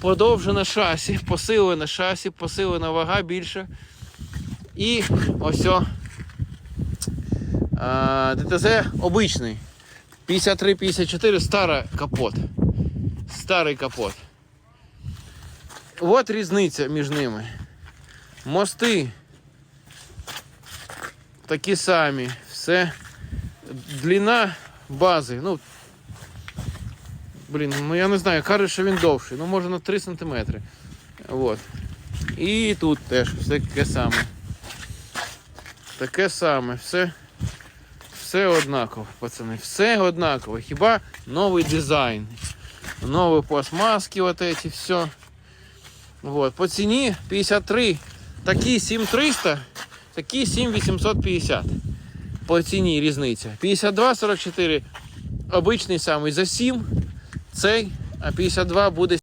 подовжене шасі, посилене шасі, посилена вага більше. І ось ДТЗ обичний. 53-54 стара капот. Старий капот. От різниця між ними. Мости такі самі. Все. Длина бази. Ну, блін, ну я не знаю, кажуть, що він довший. Ну, може на 3 см. От. І тут теж все таке саме. Таке саме, все, все однаково, пацани, все однаково. Хіба новий дизайн. Нові пластмаски, вот эти, все. Вот. По ціні 53. Такі 7300, такі 7850. По ціні різниця. 52,44 обичний самий за 7, цей, а 52 буде